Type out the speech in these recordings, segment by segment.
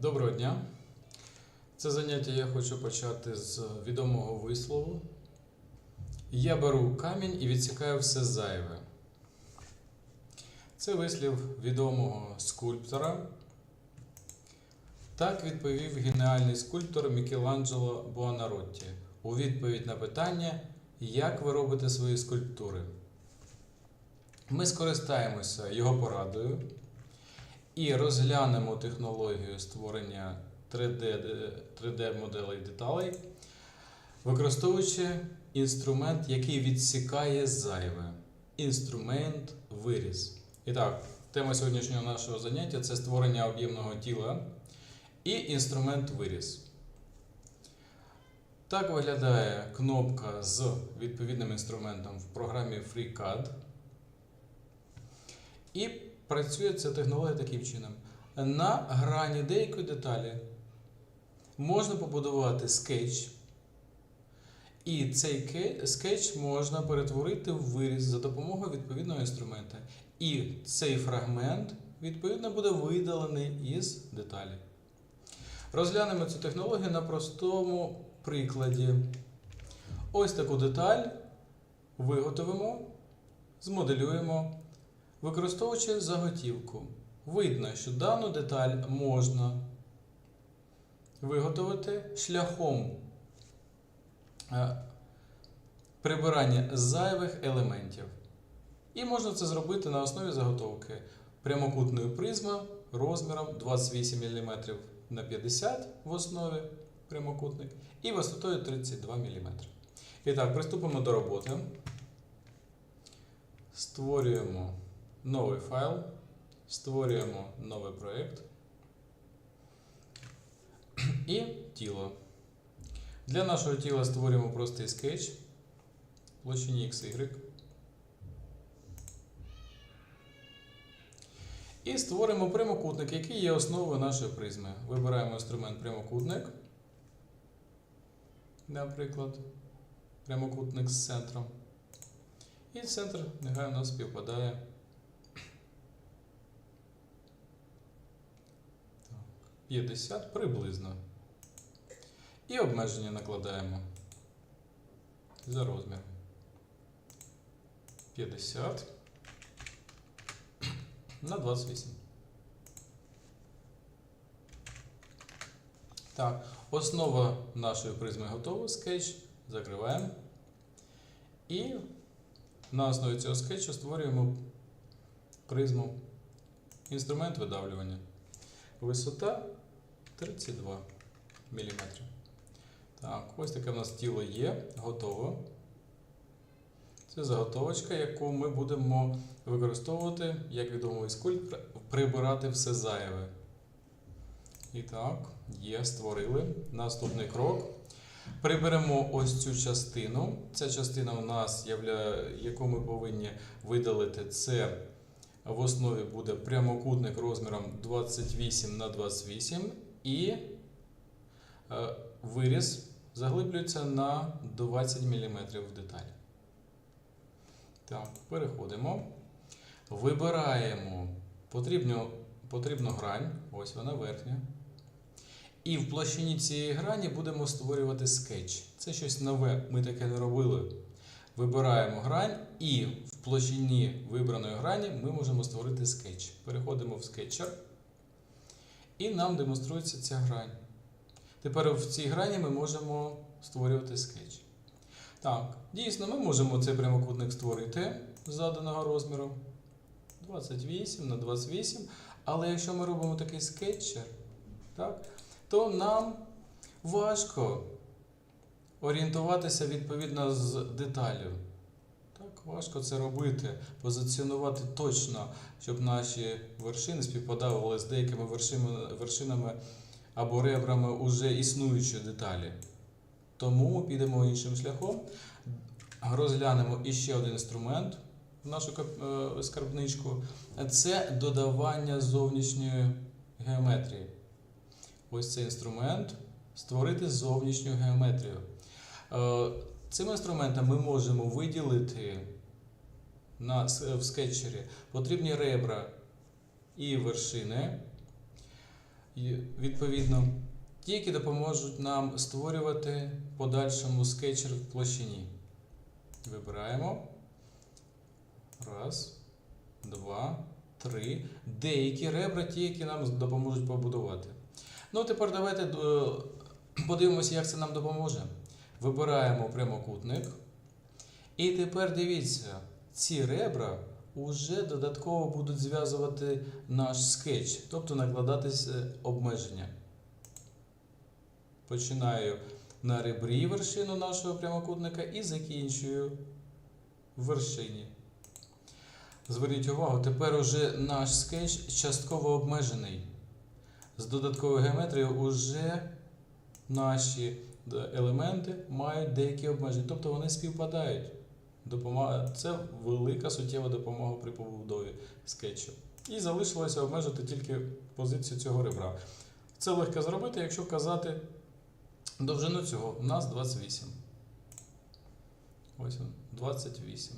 Доброго дня. Це заняття я хочу почати з відомого вислову. Я беру камінь і відсікаю все зайве. Це вислів відомого скульптора. Так відповів геніальний скульптор Мікеланджело Буонаротті у відповідь на питання, як ви робите свої скульптури. Ми скористаємося його порадою і розглянемо технологію створення 3D, де- 3D моделей деталей, використовуючи інструмент, який відсікає зайве. Інструмент виріз. І так, тема сьогоднішнього нашого заняття це створення об'ємного тіла і інструмент виріз. Так виглядає кнопка з відповідним інструментом в програмі FreeCAD. І працює ця технологія таким чином. На грані деякої деталі можна побудувати скетч, і цей скетч можна перетворити в виріз за допомогою відповідного інструмента. І цей фрагмент, відповідно, буде видалений із деталі. Розглянемо цю технологію на простому прикладі. Ось таку деталь виготовимо, змоделюємо. Використовуючи заготівку, видно, що дану деталь можна виготовити шляхом е, прибирання зайвих елементів. І можна це зробити на основі заготовки прямокутної призми розміром 28 мм на 50 в основі прямокутник і висотою 32 мм. І так, приступимо до роботи. Створюємо новий файл, створюємо новий проєкт і тіло. Для нашого тіла створюємо простий скетч площині XY. І створимо прямокутник, який є основою нашої призми. Вибираємо інструмент прямокутник. Наприклад, прямокутник з центром. І центр нехай у нас співпадає. 50 приблизно. І обмеження накладаємо за розміром. 50 на 28. Так, основа нашої призми готова. Скетч закриваємо. І на основі цього скетчу створюємо призму. Інструмент видавлювання. Висота 32 мм. Так, ось таке в нас тіло є, готово. Це заготовочка, яку ми будемо використовувати, як відомий скульптор, прибирати все зайве. І так, є, створили. Наступний крок. Приберемо ось цю частину. Ця частина у нас, яку ми повинні видалити, це в основі буде прямокутник розміром 28 на 28 і е, виріз заглиблюється на 20 мм в деталі. Так, переходимо. Вибираємо потрібну, потрібну грань, ось вона верхня. І в площині цієї грані будемо створювати скетч. Це щось нове, ми таке не робили. Вибираємо грань, і в площині вибраної грані ми можемо створити скетч. Переходимо в скетчер, і нам демонструється ця грань. Тепер в цій грані ми можемо створювати скетч. Так, дійсно, ми можемо цей прямокутник створити з заданого розміру 28 на 28. Але якщо ми робимо такий скетчер, так, то нам важко орієнтуватися відповідно з деталю. Важко це робити, позиціонувати точно, щоб наші вершини співпадали з деякими вершинами, або ребрами уже існуючої деталі. Тому підемо іншим шляхом, розглянемо іще один інструмент в нашу е, скарбничку. Це додавання зовнішньої геометрії. Ось цей інструмент створити зовнішню геометрію. Е, Цим інструментом ми можемо виділити на, в скетчері потрібні ребра і вершини. відповідно, ті, які допоможуть нам створювати подальшому скетчер в площині. Вибираємо. Раз, два, три. Деякі ребра, ті, які нам допоможуть побудувати. Ну, тепер давайте е, подивимося, як це нам допоможе. Вибираємо прямокутник. І тепер дивіться, ці ребра вже додатково будуть зв'язувати наш скетч, тобто накладатись обмеження. Починаю на ребрі вершину нашого прямокутника і закінчую в вершині. Зверніть увагу, тепер уже наш скетч частково обмежений. З додатковою геометрією уже наші елементи мають деякі обмеження, тобто вони співпадають. Допомога... Це велика суттєва допомога при побудові скетчу. І залишилося обмежити тільки позицію цього ребра. Це легко зробити, якщо казати довжину цього. У нас 28. Ось він, 28.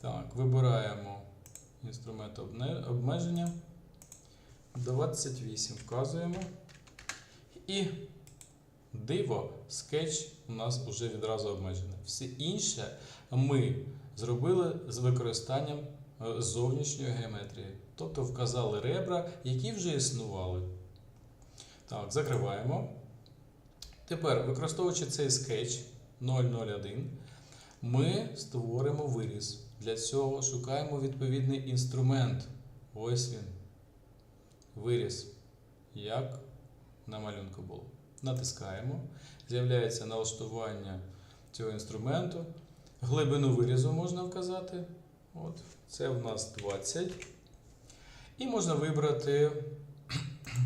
Так, вибираємо інструмент обмеження. 28 вказуємо. І диво, скетч у нас вже відразу обмежений. Все інше ми зробили з використанням е, зовнішньої геометрії. Тобто вказали ребра, які вже існували. Так, закриваємо. Тепер, використовуючи цей скетч 001, ми створимо виріз. Для цього шукаємо відповідний інструмент. Ось він. Виріз. Як на малюнку було. Натискаємо. З'являється налаштування цього інструменту. Глибину вирізу можна вказати. От, це в нас 20. І можна вибрати,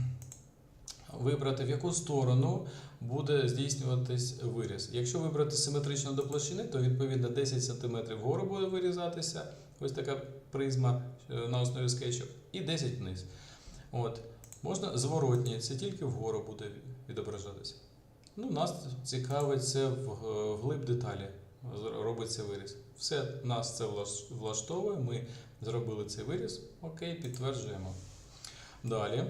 вибрати, в яку сторону буде здійснюватись виріз. Якщо вибрати симетрично до площини, то відповідно 10 см вгору буде вирізатися. Ось така призма е, на основі скетчу, і 10 вниз. От. Можна зворотні, це тільки вгору буде відображатися. Ну, нас цікавить це в- вглиб деталі. Робиться виріз. Все, нас це влаштовує. Ми зробили цей виріз. Окей, підтверджуємо. Далі.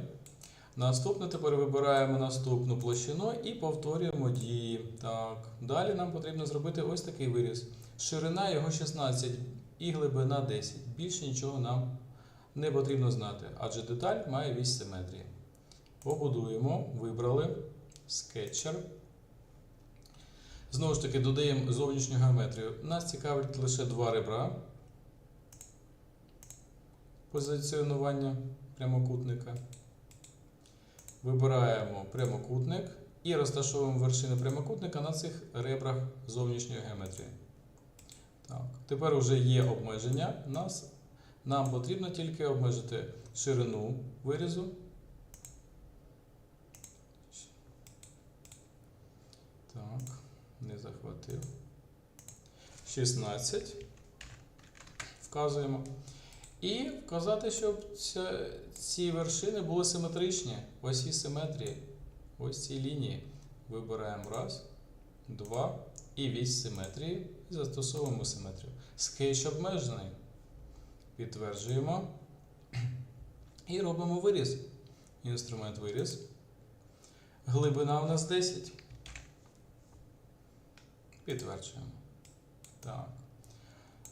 Наступне тепер вибираємо наступну площину і повторюємо дії. Так. Далі нам потрібно зробити ось такий виріз. Ширина його 16 і глибина 10. Більше нічого нам не потрібно знати, адже деталь має вісь симетрії. Побудуємо, вибрали скетчер. Знову ж таки, додаємо зовнішню геометрію. Нас цікавить лише два ребра позиціонування прямокутника. Вибираємо прямокутник і розташовуємо вершини прямокутника на цих ребрах зовнішньої геометрії. Так. Тепер вже є обмеження. Нас, нам потрібно тільки обмежити ширину вирізу. Так, не захватив. 16. Вказуємо. І вказати, щоб ці вершини були симетричні. Осі симетрії. Ось ці лінії. Вибираємо раз, два і вісь симетрії. І застосовуємо симетрію. Скетч обмежений. Підтверджуємо. І робимо виріз. Інструмент виріз. Глибина у нас 10. Підтверджуємо. Так.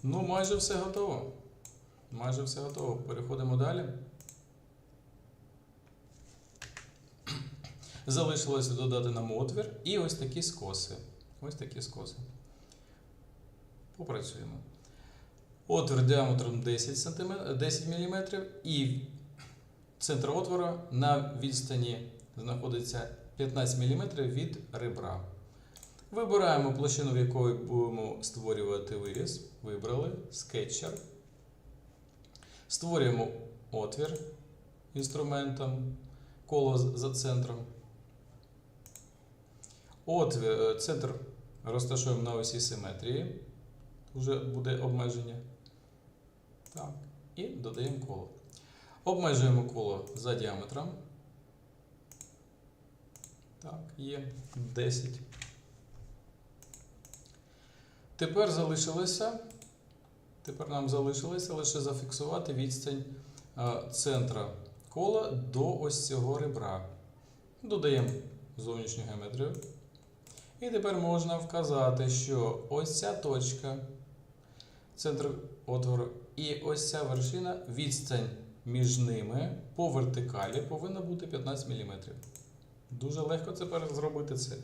Ну, майже все готово. Майже все готово. Переходимо далі. Залишилося додати нам отвір і ось такі скоси. Ось такі скоси. Попрацюємо. Отвір діаметром 10 см, 10 мм і центр отвора на відстані знаходиться 15 мм від ребра. Вибираємо площину, в якої будемо створювати виріз. Вибрали скетчер. Створюємо отвір інструментом, коло за центром. Отвір, е, центр розташуємо на осі симетрії. Вже буде обмеження. Так. І додаємо коло. Обмежуємо коло за діаметром. Так, є 10. Тепер залишилося. Тепер нам залишилося лише зафіксувати відстань е, центра кола до ось цього ребра. Додаємо зовнішню геометрію. І тепер можна вказати, що ось ця точка, центр отвору, і ось ця вершина, відстань між ними по вертикалі повинна бути 15 мм. Дуже легко тепер зробити це.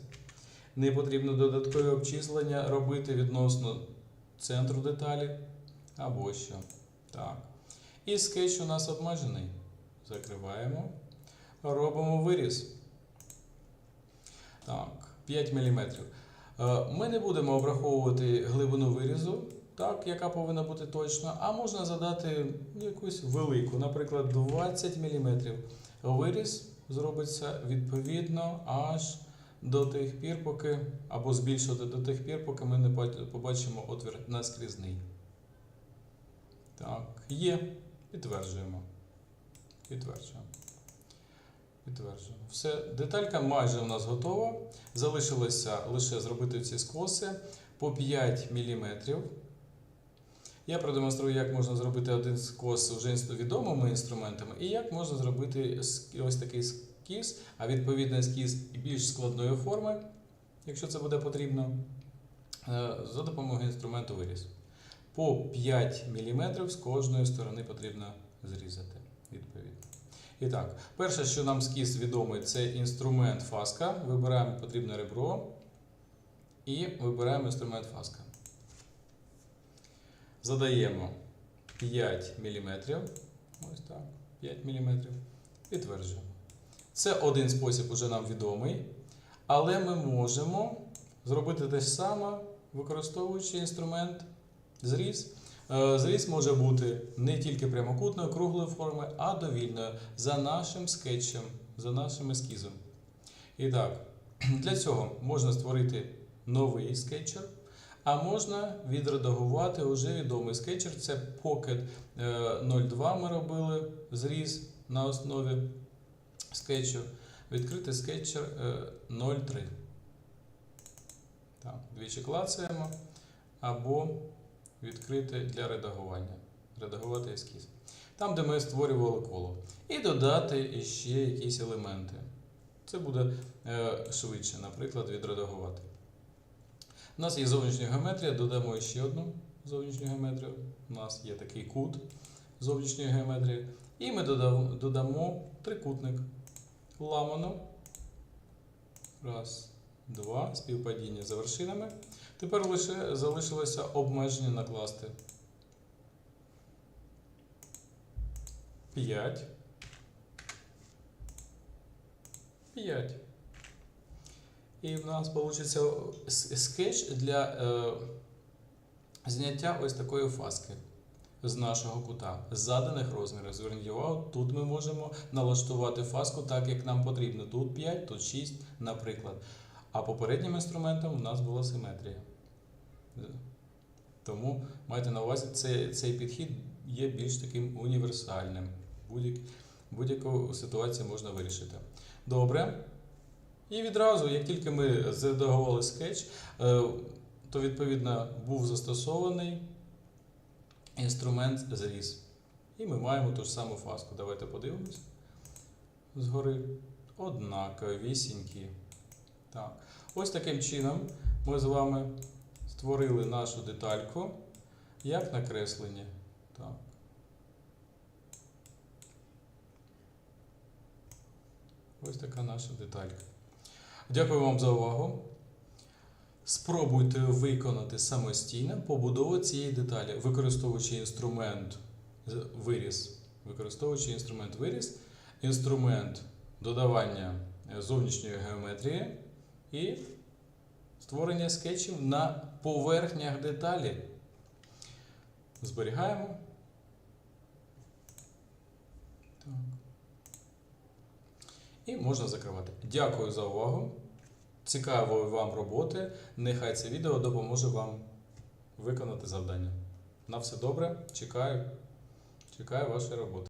Не потрібно додаткові обчислення робити відносно центру деталі або що. Так. І скетч у нас обмежений. Закриваємо. Робимо виріз. Так, 5 мм. Ми не будемо обраховувати глибину вирізу, так, яка повинна бути точно, а можна задати якусь велику, наприклад, 20 мм. Виріз зробиться відповідно аж до тих пір, поки, або збільшувати до тих пір, поки ми не побачимо отвір наскрізний. Так, є. Підтверджуємо. Підтверджуємо. Підтверджуємо. Все, деталька майже у нас готова. Залишилося лише зробити ці скоси по 5 мм. Я продемонструю, як можна зробити один скос вже відомими інструментами, і як можна зробити ось такий скіз, а відповідно ескіз більш складної форми, якщо це буде потрібно, е, за допомогою інструменту виріз. По 5 мм з кожної сторони потрібно зрізати. Відповідно. І так, перше, що нам скіз відомий, це інструмент фаска. Вибираємо потрібне ребро і вибираємо інструмент фаска. Задаємо 5 мм. Ось так, 5 мм. Підтверджуємо. Це один спосіб уже нам відомий, але ми можемо зробити те ж саме, використовуючи інструмент зріз. Е, Зріз може бути не тільки прямокутної, круглої форми, а довільною за нашим скетчем, за нашим ескізом. І так, для цього можна створити новий скетчер, а можна відредагувати вже відомий скетчер. Це Pocket е, 02 ми робили зріз на основі скетчу. Відкрити скетчер е, 03. Так, двічі клацаємо або відкрити для редагування. Редагувати ескіз. Там, де ми створювали коло. І додати ще якісь елементи. Це буде е, швидше, наприклад, відредагувати. У нас є зовнішня геометрія, додамо ще одну зовнішню геометрію. У нас є такий кут зовнішньої геометрії. І ми додамо трикутник ламану. Раз, два, співпадіння за вершинами. Тепер лише залишилося обмеження накласти. 5. 5. І в нас вийде скетч для е, зняття ось такої фаски з нашого кута, заданих розмірів. Зверніть увагу, тут ми можемо налаштувати фаску так, як нам потрібно. Тут 5, тут 6, наприклад. А попереднім інструментом у нас була симетрія. Тому майте на увазі, цей, цей підхід є більш таким універсальним. Будь-як, будь-яку ситуацію можна вирішити. Добре. І відразу, як тільки ми зредагували скетч, е, то відповідно був застосований інструмент зріз. І ми маємо ту ж саму фаску. Давайте подивимось згори. Однаковісінькі. Так. Ось таким чином ми з вами створили нашу детальку як накреслення. Так. Ось така наша деталька. Дякую вам за увагу. Спробуйте виконати самостійно побудову цієї деталі, використовуючи інструмент виріз, використовуючи інструмент виріз, інструмент додавання е, зовнішньої геометрії і створення скетчів на поверхнях деталі. Зберігаємо. І можна закривати. Дякую за увагу. Цікавої вам роботи. Нехай це відео допоможе вам виконати завдання. На все добре. Чекаю. Чекаю вашої роботи.